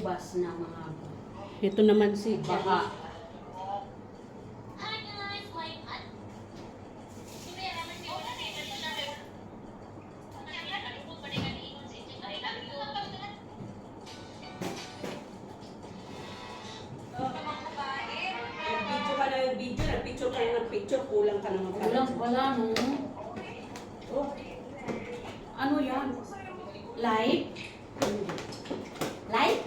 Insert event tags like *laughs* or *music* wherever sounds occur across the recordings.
ubas na mga Ito naman si baha. Video ka ng picture, kulang ka pala. Walang wala no. Oh, Ano yan? Live? Live?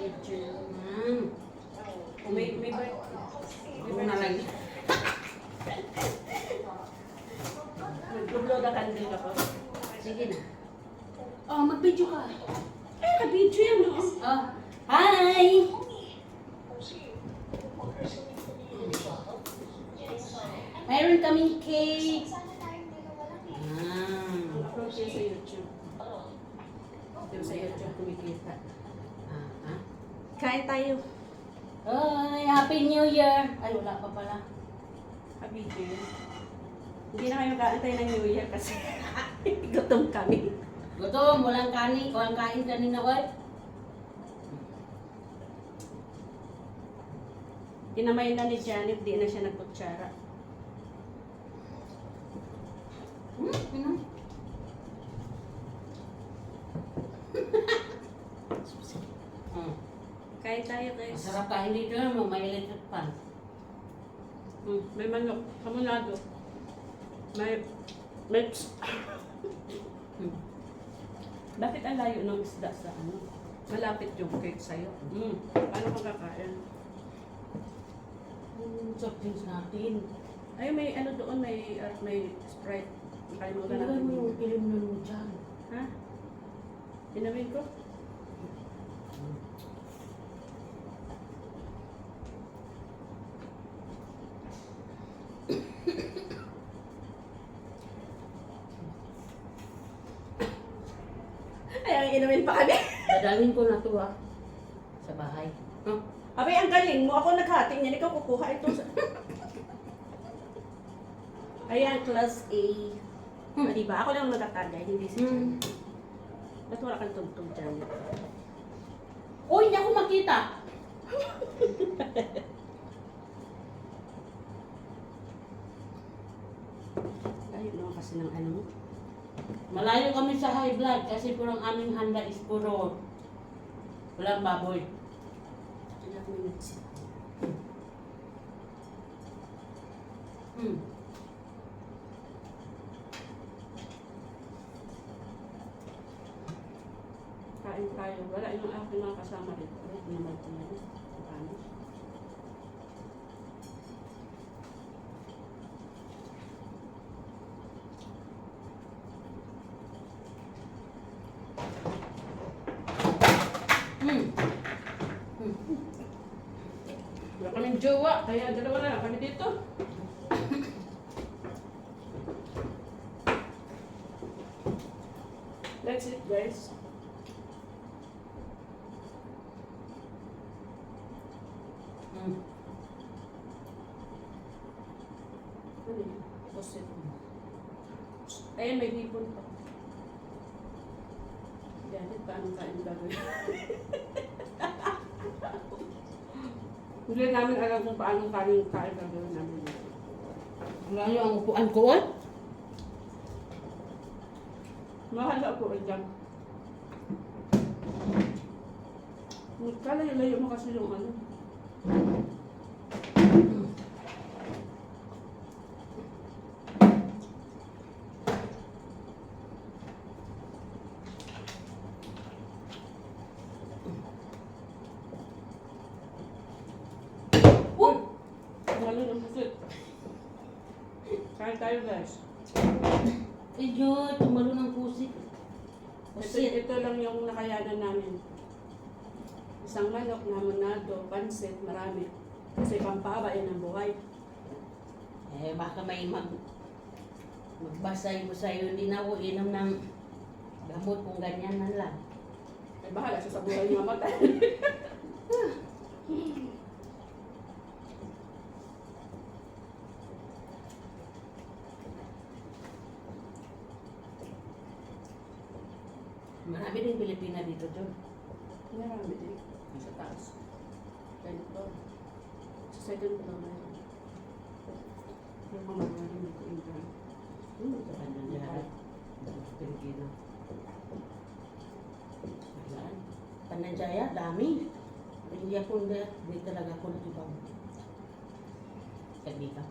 Video. Hmm. May, may ba? Ano na lang. Nag-upload ka din ako. Sige na. Oh, mag-video ka. Eh, ka-video yan, no? Oh. Hi! Mayroon kaming cake. Ah. Upload yan sa YouTube. Yung sa YouTube kumikita. Ah, ah. Kain tayo. Ay, Happy New Year! Ay, wala pa pala. Ka-video yan. Hindi na kayo kaantay ng New Year kasi *laughs* gutom kami. Gutom, walang kanin, walang kain kanina, oy. Tinamay na ni Janet, di na siya nagkutsara. Hmm, ano? *laughs* Hmm. Kain tayo guys. Masarap kain dito, mo may electric pan. Hmm, may manok, kamunado. May, may, Hmm. bakit ang layo ng isda sa ano? Malapit yung cake sa'yo. Hmm, paano ka kakain? Hmm, soft drinks natin. Ay, may ano doon, may, uh, may Sprite. Nakalimutan Ilagay natin. mo yung ilim na mo dyan. Ha? Tinawin ko? Ay, ang inumin pa kami. Dadalhin ko na to ah. Sa bahay. Huh? Abay, ang galing mo. Ako naghating yan. Ikaw kukuha ito. Sa... *laughs* Ayan, class A. Hmm. Diba? Ako lang matatagay, hindi si Hmm. Ba't wala kang tugtog dyan? Uy, hindi ako makita. *laughs* Ayun naman kasi ng ano. Malayo kami sa high blood kasi puro ang aming handa is puro walang baboy. Ilang minutes. Hmm. Kain tayo. Wala yung aking mga kasama dito. Ay, naman ko na yun. Paano? Hmm. Hmm. Wala kaming jowa. Kaya dalawa na lang kami dito. That's it guys. Hmm. Ano yun? Pusit. Ayun, may hipon pa. Janet, paano kain gagawin? Hindi namin alam kung paano kain kain gagawin namin. Malayo ang upuan ko, oy. Mahal ako eh dyan. Kalayo-layo mo kasi yung ano. Oh! Lalo yung pusit. Guys. Eh, Diyos, tumalo ng pusit. Ito, Pusit. ito lang yung nakayanan namin. Isang manok, namonado, pansit, marami. Kasi pampaba yan ang buhay. Eh, baka may mag magbasay mo sa'yo. Hindi na ako inom ng gamot kung ganyan man lang. Ay bahala siya sa buhay niya mamatay. *laughs* Marami din Pilipina dito, John. Marami din. Sa taas. Second floor. Sa second floor meron. Yung mga meron dito in ground. Hmm, sa kanya lahat. Pilipino. Ayan. Pananjaya, dami. Hindi ako, hindi, hindi talaga ako natibang. Kagita.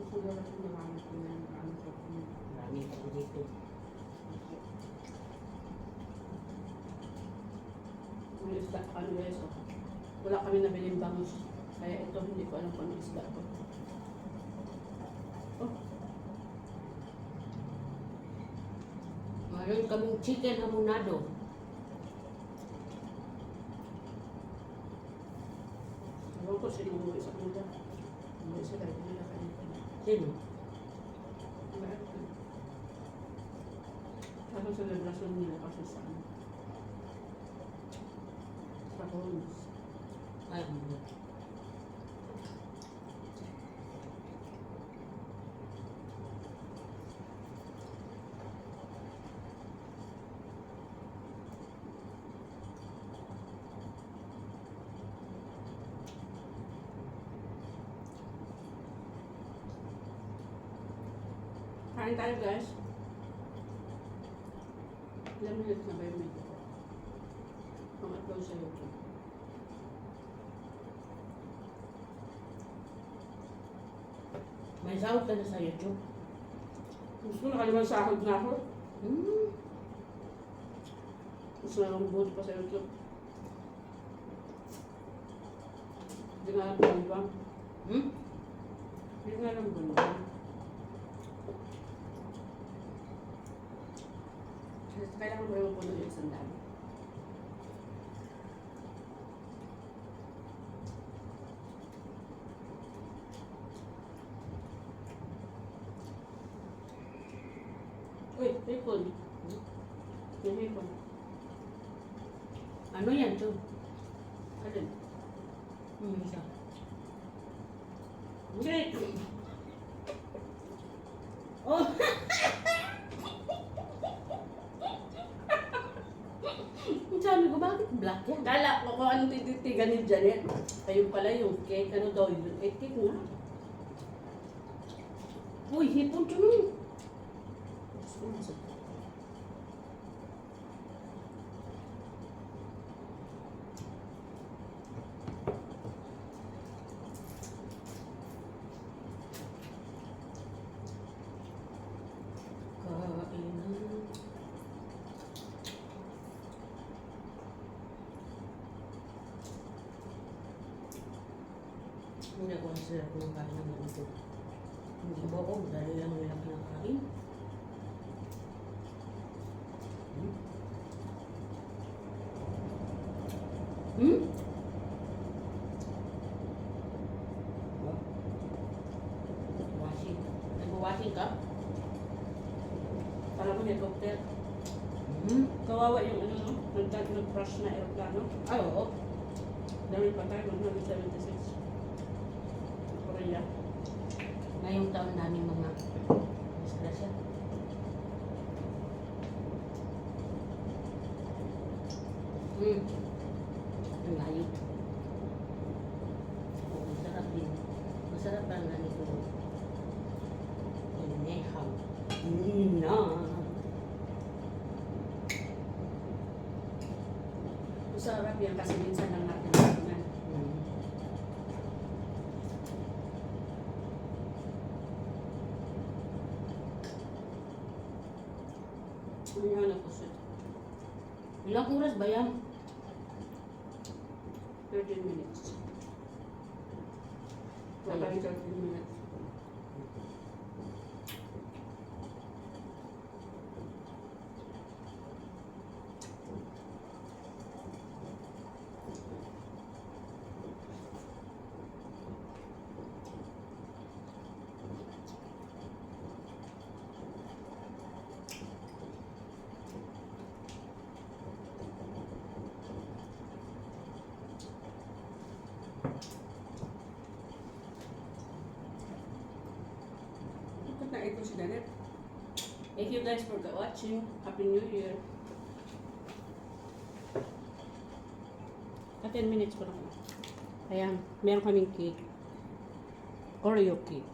Gusto ko lang marami ko na ano ko. Marami ako dito. Isda, ano guys, oh. Wala kami nabiling bangus. Kaya ito, hindi ko alam kung ano isda ko. Oh, Mayroon kaming chicken hamonado. ewan ko sino umuwi sa kanila. Umuwi sila, hindi nila kanila. Sino? Tapos celebration nila kasi sa ano. Sa homes. Ay, hindi. Kain tayo guys. Ilang minutes na ba yung medyo sa YouTube. May sahod ka na sa YouTube. Gusto ko nakalimang sahod na ako. Hmm. Gusto na lang buti pa sa YouTube. Hindi nga alam kung ba. Hmm? Hindi nga alam kung ba. Kailangan ko rin mapuno yung sandal. Uy, hipon. Yung hipon. Ano yan, to? Alin? Hmm, isa. Hindi. Oh! *laughs* Sabi ko, bakit black yan? Kala ko kung anong tititigan ni Janet. Ayun pala yung cake. Ano daw yun? Eh, cake nga. Uy, hipon to nun. Kainan. Ako sila kumakain ng ganito. Hindi ba ako? Dahil lang nila kinakain. Hmm? Hmm? Washing. Nag-washing ka? Para mo helicopter. Hmm? Kawawa yung ano, no? Nag- nag-crash na aeroplano. Ay, oo. Dami pa tayo, 176. Korea. Ngayong taon namin mga disgrasya. Hmm. Ang layo. Oo, masarap din. Masarap lang nga nito. Inehaw. Na. Masarap yan kasi minsan lang natin nakunan. Hmm. Ano yan ako siya? Ilang oras ba yan? 13 minutes. Wala yung 13 minutes. Na ito si Danet. Thank you guys for watching. Happy New Year. Ah, 10 minutes pa lang. Ayan, meron kaming cake. Oreo cake.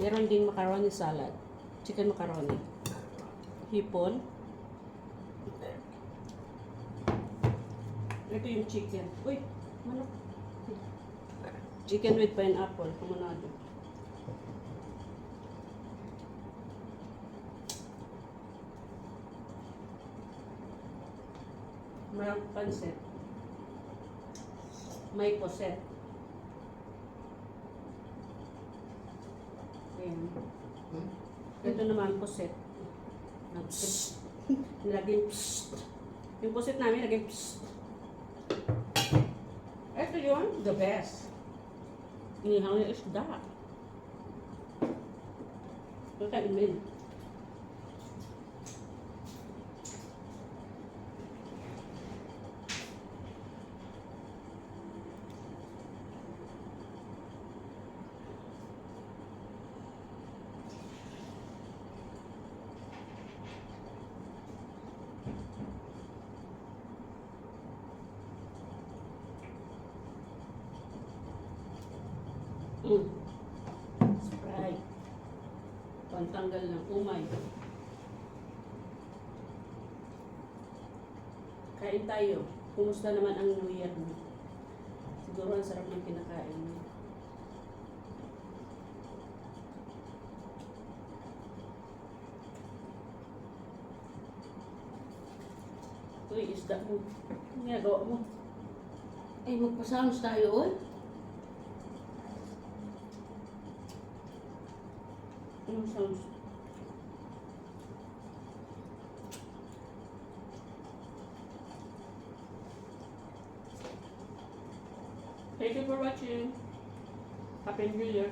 Meron ding macaroni salad. Chicken macaroni. Hipon. Ito yung chicken. Uy, manok. Chicken with pineapple. Kumunado. Meron pansit. May poset. Ayan. Hmm? Ito naman poset. Psst. Nilagay psst. Yung poset namin, nilagay psst. Ito yun, the best. Inihaw yung isda. Kakainin. Mm. Sprite. Pantanggal ng umay. Kain tayo. Kumusta naman ang New Year mo? Siguro ang sarap ng kinakain mo. Uy, isda mo. Ang ginagawa mo? Ay, magpa-sounds tayo, oy. Thank you for watching. Happy New Year.